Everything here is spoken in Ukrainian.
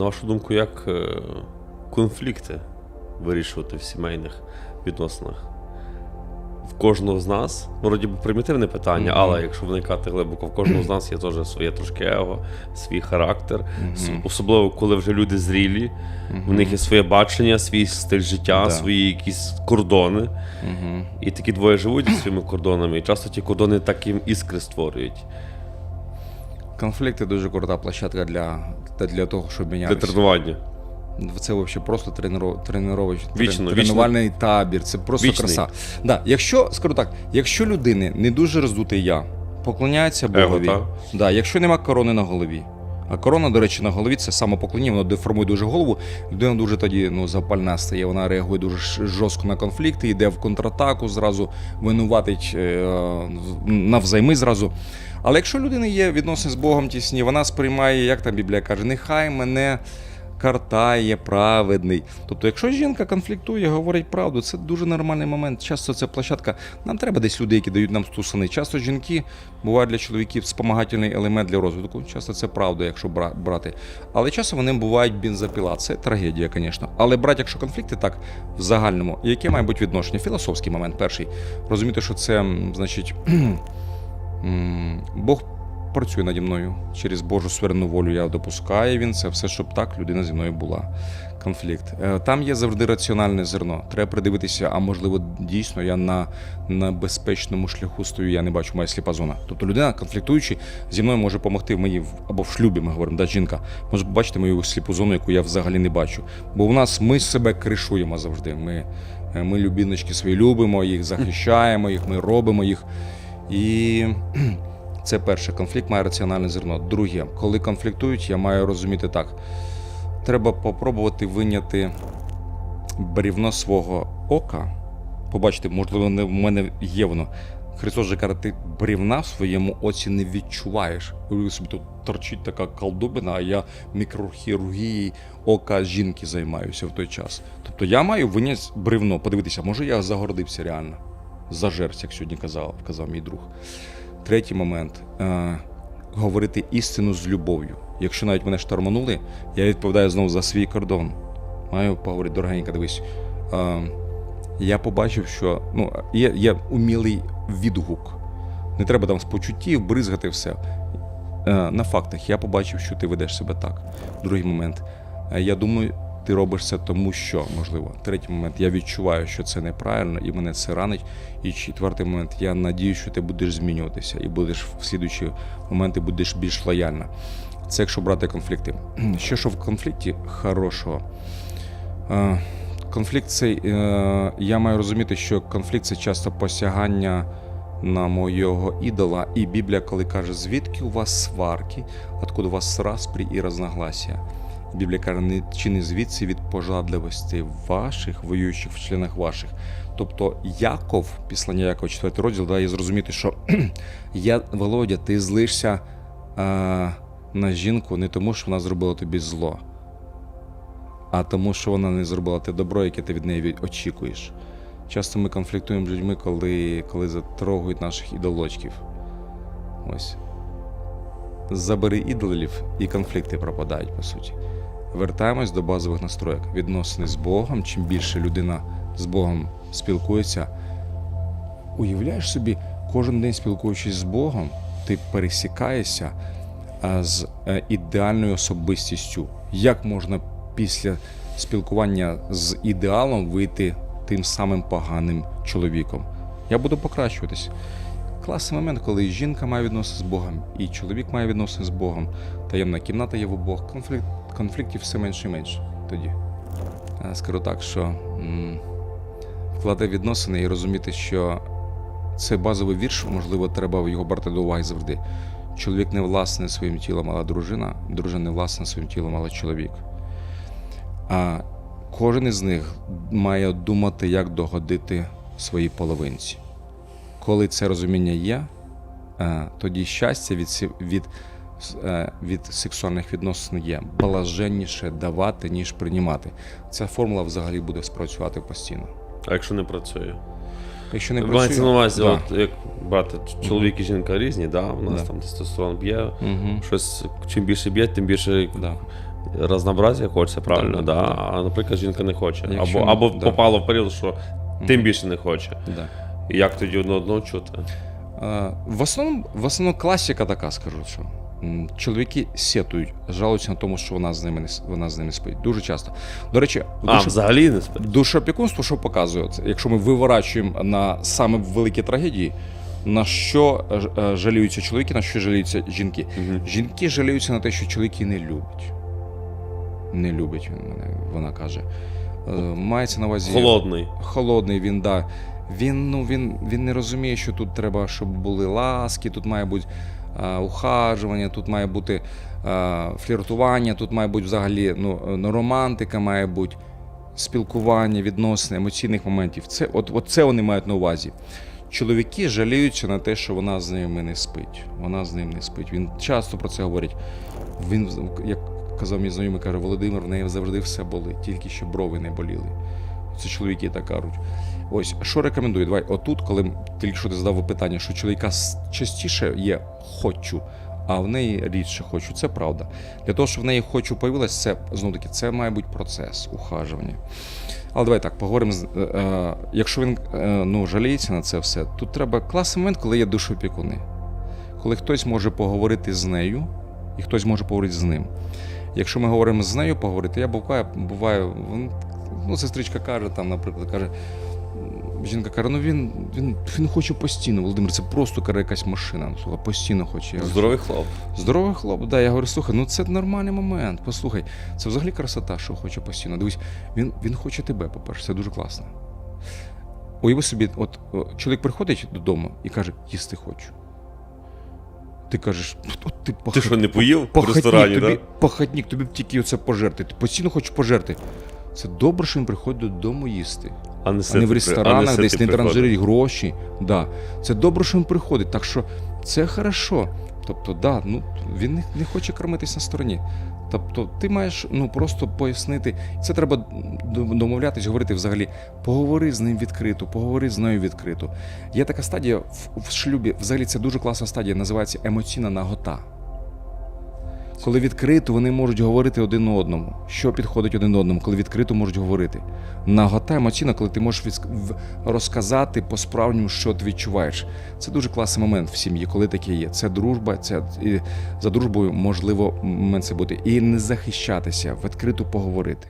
На вашу думку, як е, конфлікти вирішувати в сімейних відносинах? В кожного з нас, вроді би примітивне питання, Мгм. але якщо вникати глибоко, в кожного з нас є теж своє трошки его, свій характер. С- Мгм. Особливо, коли вже люди зрілі, в них є своє бачення, свій стиль життя, Да. свої якісь кордони. Угу. І такі двоє живуть зі своїми кордонами, і часто ті кордони так їм іскри створюють Конфлікти дуже крута площадка для, та для того, щоб для тренування. Це взагалі просто тренуроч... Вічно, тренувальний табір. Це просто Вічний. краса. Да, якщо, скажу так, якщо людини не дуже роздутий я, поклоняється Богові, Его, да, якщо нема корони на голові. А корона, до речі, на голові це самопоклоніння, воно деформує дуже голову. Людина дуже тоді ну, запальна стає, вона реагує дуже жорстко на конфлікти, йде в контратаку, зразу винуватить е, навзайми зразу. Але якщо людина є відносини з Богом тісні, вона сприймає, як там Біблія каже, нехай мене картає праведний. Тобто, якщо жінка конфліктує, говорить правду, це дуже нормальний момент. Часто це площадка. Нам треба десь люди, які дають нам стусани. Часто жінки бувають для чоловіків спомагательний елемент для розвитку. Часто це правда, якщо брати. Але часом вони бувають бензопіла. Це трагедія, звісно. Але брати, якщо конфлікти, так в загальному, яке має бути відношення? Філософський момент перший. Розуміти, що це, значить, Бог працює наді мною. Через Божу суверенну волю я допускаю він це все, щоб так людина зі мною була. Конфлікт. Е, Там є завжди раціональне зерно. Треба придивитися, а можливо, дійсно я на, на безпечному шляху стою, я не бачу, моя сліпа зона. Тобто людина, конфліктуючи, зі мною може допомогти в моїй або в шлюбі, ми говоримо, да, жінка, може побачити мою сліпу зону, яку я взагалі не бачу. Бо у нас ми себе кришуємо завжди. Ми, е, ми любіночки свої любимо, їх захищаємо, їх ми робимо їх. І це перше, конфлікт має раціональне зерно. Друге, коли конфліктують, я маю розуміти так. Треба попробувати виняти брівно свого ока. Побачити, можливо, не в мене є воно. Христос же каже, ти брівна в своєму оці не відчуваєш. Уяви собі тут торчить така колдобина, а я мікрохірургією ока жінки займаюся в той час. Тобто я маю виняти бревно, подивитися, може я загордився реально. Зажерся, як сьогодні казав, казав мій друг. Третій момент е, говорити істину з любов'ю. Якщо навіть мене шторманули, я відповідаю знову за свій кордон. Маю поговорити, дорогенька, дивись. Е, я побачив, що ну, є, є умілий відгук. Не треба там з почуттів бризгати все. Е, на фактах я побачив, що ти ведеш себе так. Другий момент. Я думаю, ти робиш це тому, що можливо. Третій момент, я відчуваю, що це неправильно, і мене це ранить. І четвертий момент, я надію, що ти будеш змінюватися і будеш в слідуючі моменти будеш більш лояльна. Це якщо брати конфлікти. Що що в конфлікті хорошого? Е, Конфлікт цей, е, я маю розуміти, що конфлікт це часто посягання на моєго ідола. І Біблія, коли каже, звідки у вас сварки, откуда у вас распрі і разногласія. Біблія каже, не чи не звідси від пожадливості ваших, воюючих в членах ваших. Тобто Яков, післання Якова, 4 розділ, дає зрозуміти, що я, Володя, ти злишся е, на жінку не тому, що вона зробила тобі зло, а тому, що вона не зробила те добро, яке ти від неї очікуєш. Часто ми конфліктуємо з людьми, коли, коли затрогають наших ідолочків. Ось. Забери ідолів, і конфлікти пропадають, по суті. Вертаємось до базових настроєк. Відносини з Богом. Чим більше людина з Богом спілкується, уявляєш собі, кожен день спілкуючись з Богом, ти пересікаєшся з е, ідеальною особистістю. Як можна після спілкування з ідеалом вийти тим самим поганим чоловіком? Я буду покращуватись. Класний момент, коли жінка має відносини з Богом, і чоловік має відносини з Богом. Таємна кімната є в обох. Конфлікт, конфліктів все менше і менше тоді. Скажу так, що м, вкладати відносини і розуміти, що це базовий вірш, можливо, треба його брати до уваги завжди. Чоловік не власне своїм тілом, але дружина, дружина не власне своїм тілом, але чоловік. А кожен із них має думати, як догодити своїй половинці. Коли це розуміння є, е, тоді щастя від, від, е, від сексуальних відносин є блаженніше давати, ніж приймати. Ця формула взагалі буде спрацювати постійно. А якщо не працює? Якщо не працює, на увазі, да. от, як брати чоловік і жінка різні, да? у нас Да. там тестостерон б'є, Мгм. щось чим більше б'є, тим більше Да. Разнообразія хочеться, правильно, Да, да, да. а наприклад, жінка не хоче. Якщо або або да. попала в період, що тим більше не хоче. Да. І як тоді одне одного чути? Е, В основному, в основному класика така, скажу, що чоловіки сетують, жалуються на тому, що вона з ними не вона з ними спить. Дуже часто. До речі, А, душ- взагалі не спить. душопікунство що показує? Це, якщо ми виворачуємо на саме великі трагедії, на що е, е, жаліються чоловіки, на що жаліються жінки. Мгм. Жінки жаліються на те, що чоловіки не люблять. Не любить він мене, вона каже. Е, Мається на увазі Холодний. холодний він, да. Він, ну, він, він не розуміє, що тут треба, щоб були ласки, тут має бути а, ухажування, тут має бути а, фліртування, тут має бути взагалі ну, ну, романтика, має бути спілкування, відносини, емоційних моментів. Це, от, от це вони мають на увазі. Чоловіки жаліються на те, що вона з ними не спить. Вона з ним не спить. Він часто про це говорить. Він, як казав мій знайомий, каже, Володимир, в неї завжди все болить, тільки що брови не боліли. Це чоловіки так кажуть. Ось що рекомендую? Давай, отут, коли тільки що ти задав питання, що чоловіка частіше є хочу, а в неї рідше хочу. Це правда. Для того, щоб в неї хочу появилось, це знову таки, це має бути процес ухажування. Але давай так, поговоримо. з- е, е, якщо він е, ну, жаліється на це все, тут треба класний момент, коли є душопікуни. Коли хтось може поговорити з нею, і хтось може поговорити з ним. Якщо ми говоримо з нею поговорити, я буваю, буваю, ну, сестричка каже, там, наприклад, каже, жінка каже, ну він, він, він хоче постійно, Володимир, це просто каже, якась машина. Ну, слухай, постійно хоче. Я Здоровий хлоп. Здоровий хлоп, да. Я говорю, слухай, ну це нормальний момент. Послухай, це взагалі красота, що хоче постійно. Дивись, він, він хоче тебе, по-перше, це дуже класно. Уяви собі, от чоловік приходить додому і каже, їсти хочу. Ти кажеш, от ти Ти що, не поїв в ресторані, тобі, так? похотнік, тобі тільки оце пожерти. Ти постійно хочеш пожерти. Це добре, що він приходить додому їсти А не, а не в ресторанах, а не десь не транжирить гроші. Да. Це добре, що він приходить. Так що це хорошо. Тобто, да, ну, він не, не хоче кормитись на стороні. Тобто, ти маєш ну, просто пояснити. Це треба домовлятись, говорити взагалі. Поговори з ним відкрито, поговори з нею відкрито. Є така стадія в, в шлюбі, взагалі це дуже класна стадія, називається емоційна нагота. Коли відкрито вони можуть говорити один одному, що підходить один одному, коли відкрито можуть говорити. Нагота емоційна, коли ти можеш розказати по-справжньому, що ти відчуваєш. Це дуже класний момент в сім'ї, коли таке є. Це дружба, це і за дружбою можливо момент це бути. І не захищатися, відкрито поговорити.